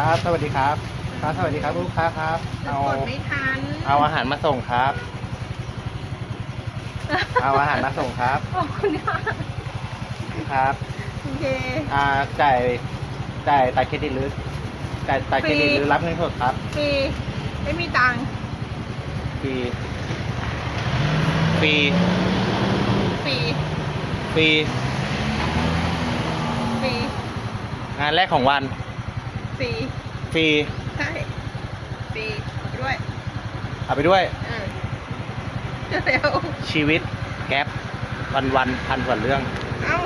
ครับ สวัสดีครับ ครับ สวัสดีครับลูกค้าครับ เอา กดไม่ทันเอาอาหารมาส่งครับ เอาอาหารมาส่งครับ ขอบคุณค่ะครับ โอเค อ่า จ่าย จ่ายตัดเครดิตหรือ จ่ายตัดเครดิตหรือรับเงินสดครับฟรีไม่มีตังค์ฟรีฟรีฟรีฟรีฟรีงานแรกของวัน ฟรีฟรีใช่ฟรีเอาไปด้วยเอาไปด้วยเออเร็วชีวิตแก๊ปวันวันๆพันกว่าเรื่อง เอ้า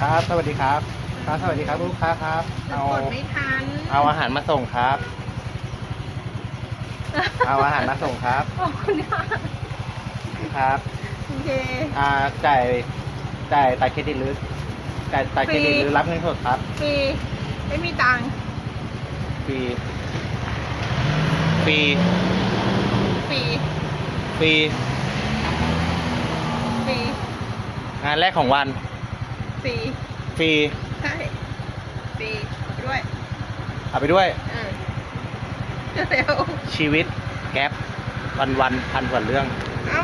ครับ สวัสดีครับ ครับสวัสดีครับลูกค้าครับ เอากดไม่ทันเอาอาหารมาส่งครับ เอาอาหารมาส่งครับขอบคุณค่ะครับโอเคอ่าจ่ายจ่ายตัดเครดิตหรือจ่ายตัดเครดิตหรือรับเงินสดครับฟรีไม่มีตังค์ฟรีฟรีฟรีฟรีฟรีงานแรกของวันฟรีฟรีใช่ ฟรีเอาไปด้วยเอาไปด้วยเออเร็วชีวิตแก๊ปวันวันๆพันกว่าเรื่อง เอ้า